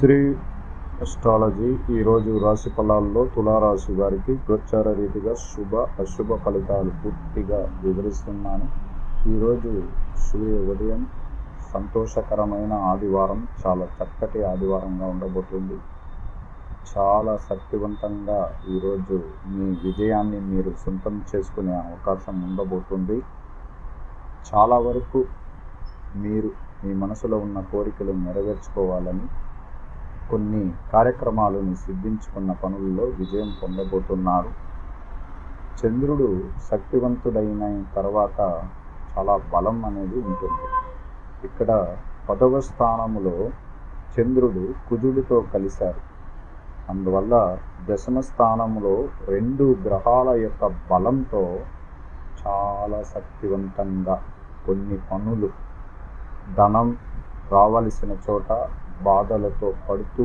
Shri astrology ఈరోజు రాశి ఫలాల్లో తులారాశి వారికి గోచార రీతిగా శుభ అశుభ ఫలితాలు పూర్తిగా వివరిస్తున్నాను. ఈరోజు సూర్య ఉదయం సంతోషకరమైన ఆదివారం చాలా చక్కటి ఆదివారంగా ఉండబోతుంది. చాలా శక్తివంతంగా ఈరోజు మీ విజయాన్ని మీరు సొంతం చేసుకునే అవకాశం ఉండబోతుంది. చాలా వరకు మీరు మీ మనసులో ఉన్న కోరికలు నెరవేర్చుకోవాలని కొన్ని కార్యక్రమాలను సిద్ధించుకున్న పనుల్లో విజయం పొందబోతున్నారు. చంద్రుడు శక్తివంతుడైన తర్వాత చాలా బలం అనేది ఉంటుంది. ఇక్కడ పదవ స్థానములో చంద్రుడు కుజుడితో కలిశారు. అందువల్ల దశమ స్థానంలో రెండు గ్రహాల యొక్క బలంతో చాలా శక్తివంతంగా కొన్ని పనులు ధనం రావలసిన చోట బాధలతో పడుతూ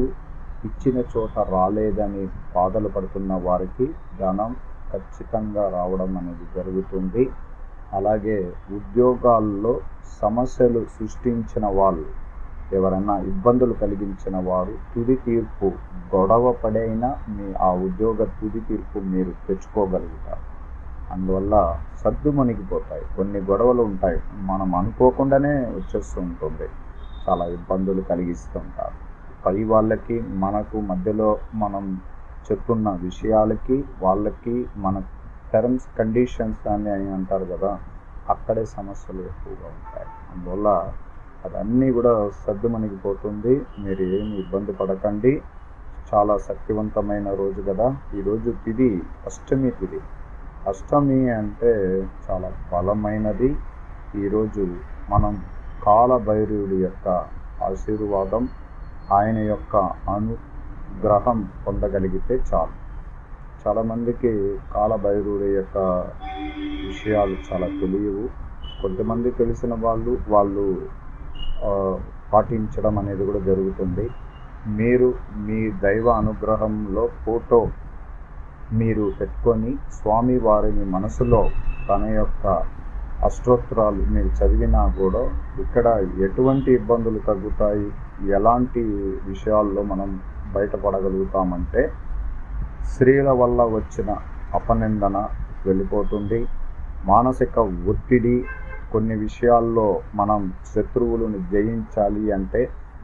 ఇచ్చిన చోట రాలేదని బాధలు పడుతున్న వారికి ధనం ఖచ్చితంగా రావడం అనేది జరుగుతుంది. అలాగే ఉద్యోగాల్లో సమస్యలు సృష్టించిన వాళ్ళు ఎవరైనా ఇబ్బందులు కలిగించిన వారు తుది తీర్పు గొడవ పడైనా మీ ఆ ఉద్యోగ తుది తీర్పు మీరు తెచ్చుకోగలుగుతారు. అందువల్ల సర్దు మణిగిపోతాయి కొన్ని గొడవలు ఉంటాయి. మనం అనుకోకుండానే వచ్చేస్తూ ఉంటుంది. చాలా ఇబ్బందులు కలిగిస్తుంటారు. పై వాళ్ళకి మనకు మధ్యలో మనం చెప్తున్న విషయాలకి వాళ్ళకి మన టర్మ్స్ కండిషన్స్ అని అని అంటారు కదా అక్కడే సమస్యలు ఎక్కువగా ఉంటాయి. అందువల్ల అదన్నీ కూడా సర్దుమణిగిపోతుంది మీరు ఏమి ఇబ్బంది పడకండి. చాలా శక్తివంతమైన రోజు కదా. ఈరోజు తిది అష్టమి తిది. అష్టమి అంటే చాలా బలమైనది. ఈరోజు మనం కాలభైరవుడి యొక్క ఆశీర్వాదం ఆయన యొక్క అనుగ్రహం పొందగలిగితే చాలు. చాలామందికి కాలభైరవుడి యొక్క విషయాలు చాలా తెలియవు. కొంతమంది తెలిసిన వాళ్ళు వాళ్ళు పాటించడం అనేది కూడా జరుగుతుంది. మీరు మీ దైవ అనుగ్రహంలో ఫోటో మీరు పెట్టుకొని స్వామి వారిని మనసులో తన యొక్క అష్టోత్తరాలు మీరు చదివినా కూడా ఇక్కడ ఎటువంటి ఇబ్బందులు తగ్గుతాయి? ఎలాంటి విషయాల్లో మనం బయటపడగలుగుతామంటే స్త్రీల వల్ల వచ్చిన అపనిందన వెళ్ళిపోతుంది. మానసిక ఒత్తిడి కొన్ని విషయాల్లో మనం శత్రువులను జయించాలి అంటే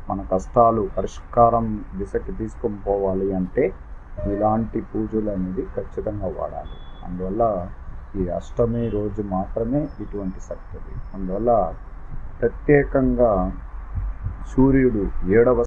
మన కష్టాలు పరిష్కారం దిశకి తీసుకుని పోవాలి అంటే ఇలాంటి పూజలు అనేది ఖచ్చితంగా వాడాలి. అందువల్ల ఈ అష్టమి రోజు మాత్రమే ఇటువంటి శక్తి అందువల్ల ప్రత్యేకంగా సూర్యుడు ఏడవ